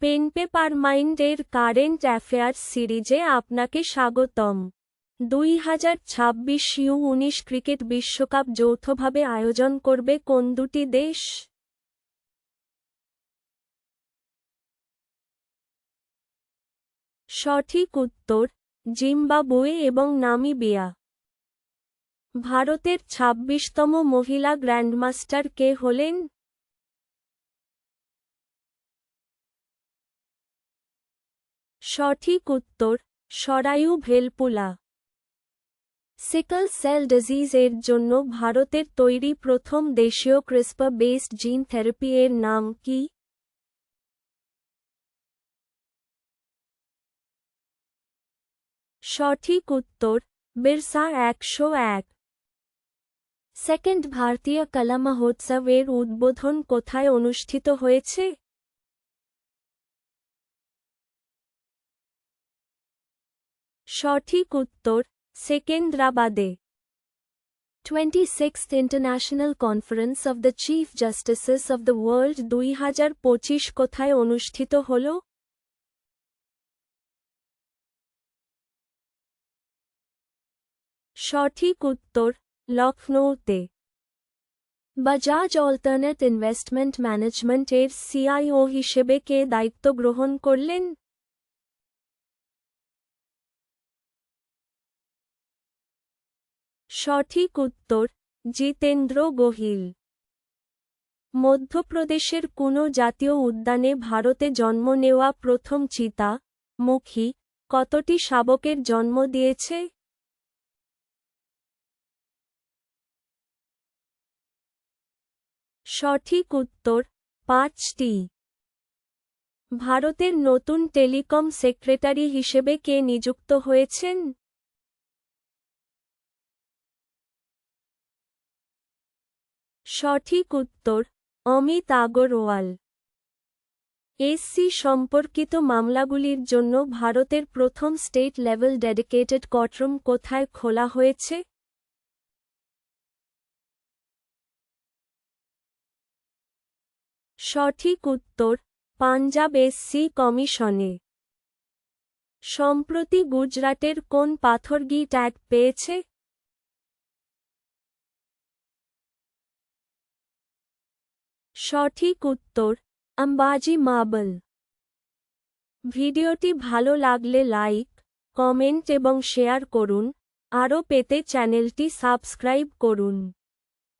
Pen paper মাইন্ডের current affairs সিরিজে আপনাকে স্বাগতম। দুই হাজার ছাব্বিশ ইউ উনিশ ক্রিকেট বিশ্বকাপ যৌথভাবে আয়োজন করবে কোন দুটি দেশ? সঠিক উত্তর, জিম্বাবুয়ে এবং নামিবিয়া। ভারতের ছাব্বিশতম মহিলা গ্র্যান্ডমাস্টার কে হলেন? সঠিক উত্তর সরায়ু ভেলপুলা। সিকল সেল ডিজিজ এর জন্য ভারতের তৈরি প্রথম দেশীয় ক্রিসপা বেসড জিন থেরাপি এর নাম কি? সঠিক উত্তর, বিরসা একশো এক। সেকেন্ড ভারতীয় কলা মহোৎসবের উদ্বোধন কোথায় অনুষ্ঠিত হয়েছে? সঠিক উত্তর সেকেন্দ্রাবাদে। 26th international conference of the chief justices of the world দুই হাজার পঁচিশ কোথায় অনুষ্ঠিত হল? সঠিক উত্তর লখনৌতে। বাজাজ অল্টারনেট ইনভেস্টমেন্ট ম্যানেজমেন্ট এর সিআইও হিসেবে কে দায়িত্ব গ্রহণ করলেন? সঠিক উত্তর, জিতেন্দ্র গোহিল। মধ্যপ্রদেশের কোনো জাতীয় উদ্যানে ভারতে জন্ম নেওয়া প্রথম চিতা, মুখী, কতটি শাবকের জন্ম দিয়েছে? সঠিক উত্তর, পাঁচটি। ভারতের নতুন টেলিকম সেক্রেটারি হিসেবে কে নিযুক্ত হয়েছেন? সঠিক উত্তর, অমিত আগরওয়াল। এসসি সম্পর্কিত মামলাগুলির জন্য ভারতের প্রথম স্টেট লেভেল ডেডিকেটেড কটরুম কোথায় খোলা হয়েছে? সঠিক উত্তর, পাঞ্জাব এসসি কমিশনে। সম্প্রতি গুজরাটের কোন পাথরগি ট্যাগ পেয়েছে? সঠিক উত্তর, আম্বাজি মার্বল ভিডিওটি ভালো লাগলে লাইক, কমেন্ট এবং শেয়ার করুন। আরও পেতে চ্যানেলটি সাবস্ক্রাইব করুন।